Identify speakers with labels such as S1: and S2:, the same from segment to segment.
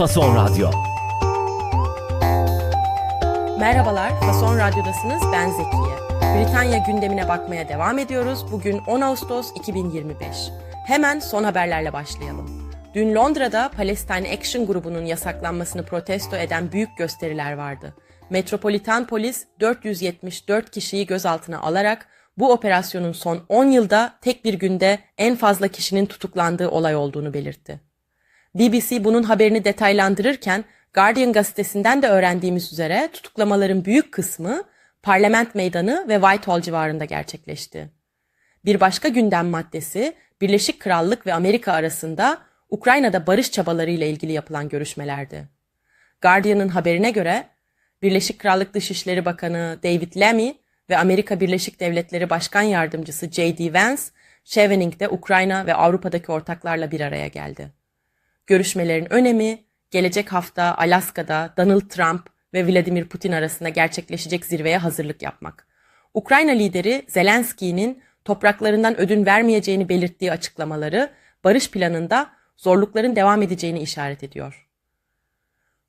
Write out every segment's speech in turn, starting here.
S1: Fason Radyo.
S2: Merhabalar, Fason Radyo'dasınız. Ben Zekiye. Britanya gündemine bakmaya devam ediyoruz. Bugün 10 Ağustos 2025. Hemen son haberlerle başlayalım. Dün Londra'da Palestine Action grubunun yasaklanmasını protesto eden büyük gösteriler vardı. Metropolitan polis 474 kişiyi gözaltına alarak bu operasyonun son 10 yılda tek bir günde en fazla kişinin tutuklandığı olay olduğunu belirtti. BBC bunun haberini detaylandırırken Guardian gazetesinden de öğrendiğimiz üzere tutuklamaların büyük kısmı Parlament Meydanı ve Whitehall civarında gerçekleşti. Bir başka gündem maddesi Birleşik Krallık ve Amerika arasında Ukrayna'da barış çabaları ile ilgili yapılan görüşmelerdi. Guardian'ın haberine göre Birleşik Krallık Dışişleri Bakanı David Lammy ve Amerika Birleşik Devletleri Başkan Yardımcısı J.D. Vance, Chevening'de Ukrayna ve Avrupa'daki ortaklarla bir araya geldi. Görüşmelerin önemi, gelecek hafta Alaska'da Donald Trump ve Vladimir Putin arasında gerçekleşecek zirveye hazırlık yapmak. Ukrayna lideri Zelenski'nin topraklarından ödün vermeyeceğini belirttiği açıklamaları barış planında zorlukların devam edeceğini işaret ediyor.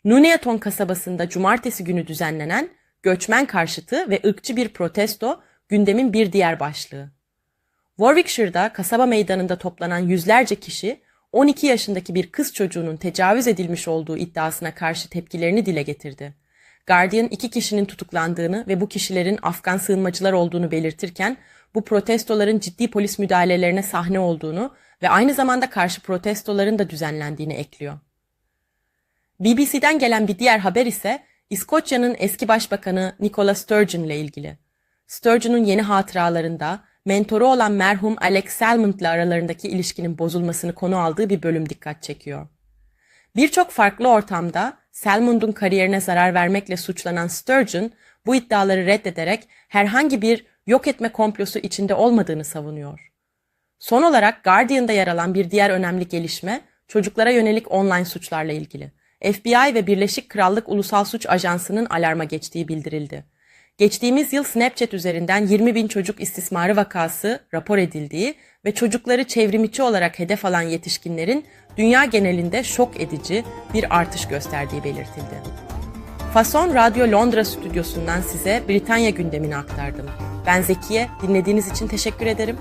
S2: Nuneaton kasabasında cumartesi günü düzenlenen göçmen karşıtı ve ırkçı bir protesto gündemin bir diğer başlığı. Warwickshire'da kasaba meydanında toplanan yüzlerce kişi 12 yaşındaki bir kız çocuğunun tecavüz edilmiş olduğu iddiasına karşı tepkilerini dile getirdi. Guardian iki kişinin tutuklandığını ve bu kişilerin Afgan sığınmacılar olduğunu belirtirken bu protestoların ciddi polis müdahalelerine sahne olduğunu ve aynı zamanda karşı protestoların da düzenlendiğini ekliyor. BBC'den gelen bir diğer haber ise İskoçya'nın eski başbakanı Nicola Sturgeon ile ilgili. Sturgeon'un yeni hatıralarında mentoru olan merhum Alex Salmond ile aralarındaki ilişkinin bozulmasını konu aldığı bir bölüm dikkat çekiyor. Birçok farklı ortamda Salmond'un kariyerine zarar vermekle suçlanan Sturgeon bu iddiaları reddederek herhangi bir yok etme komplosu içinde olmadığını savunuyor. Son olarak Guardian'da yer alan bir diğer önemli gelişme çocuklara yönelik online suçlarla ilgili. FBI ve Birleşik Krallık Ulusal Suç Ajansı'nın alarma geçtiği bildirildi. Geçtiğimiz yıl Snapchat üzerinden 20 bin çocuk istismarı vakası rapor edildiği ve çocukları çevrimiçi olarak hedef alan yetişkinlerin dünya genelinde şok edici bir artış gösterdiği belirtildi. Fason Radyo Londra stüdyosundan size Britanya gündemini aktardım. Ben Zekiye, dinlediğiniz için teşekkür ederim.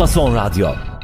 S1: Fason Radyo.